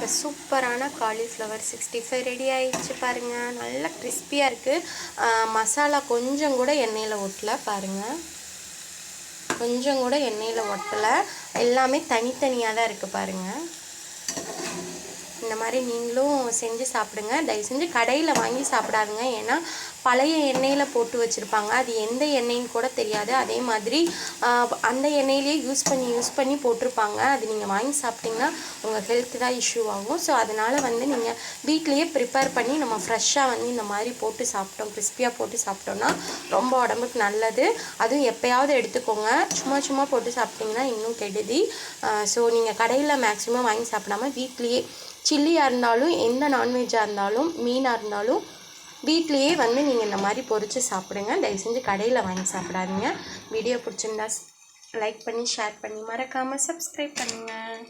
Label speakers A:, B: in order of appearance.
A: இப்போ சூப்பரான cauliflower sixty five ready ஆயிடுச்சு பாருங்கள் நல்லா கிறிஸ்பியாக இருக்குது மசாலா கொஞ்சம் கூட எண்ணெயில் ஒட்டல பாருங்கள் கொஞ்சம் கூட எண்ணெயில் ஒட்டலை. எல்லாமே தனித்தனியாக தான் இருக்குது பாருங்கள் இந்த மாதிரி நீங்களும் செஞ்சு சாப்பிடுங்க. தயவு செஞ்சு கடையில் வாங்கி சாப்பிடாதுங்க. ஏன்னா பழைய எண்ணெயில் போட்டு வச்சுருப்பாங்க. அது எந்த எண்ணெயின்னு கூட தெரியாது. அதே மாதிரி அந்த எண்ணெயிலேயே யூஸ் பண்ணி யூஸ் பண்ணி போட்டிருப்பாங்க. அது நீங்கள் வாங்கி சாப்பிட்டிங்கன்னா உங்கள் ஹெல்த் தான் இஷ்யூ ஆகும். ஸோ அதனால் வந்து நீங்கள் வீட்லேயே ப்ரிப்பேர் பண்ணி நம்ம ஃப்ரெஷ்ஷாக வந்து இந்த மாதிரி போட்டு சாப்பிட்டோம். கிறிஸ்பியாக போட்டு சாப்பிட்டோம்னா ரொம்ப உடம்புக்கு நல்லது. அதுவும் எப்போயாவது எடுத்துக்கோங்க. சும்மா சும்மா போட்டு சாப்பிட்டிங்கன்னா இன்னும் கெடுதி. ஸோ நீங்கள் கடையில் மேக்ஸிமம் வாங்கி சாப்பிடாம வீட்லேயே சில்லியாக இருந்தாலும் எந்த நான்வெஜ்ஜாக இருந்தாலும் மீனாக இருந்தாலும் வீட்லேயே வந்து நீங்கள் இந்த மாதிரி பொரித்து சாப்பிடுங்க. தயவு செஞ்சு கடையில் வாங்கி சாப்பிடாதீங்க. வீடியோ பிடிச்சிருந்தா லைக் பண்ணி ஷேர் பண்ணி மறக்காமல் சப்ஸ்கிரைப் பண்ணுங்கள்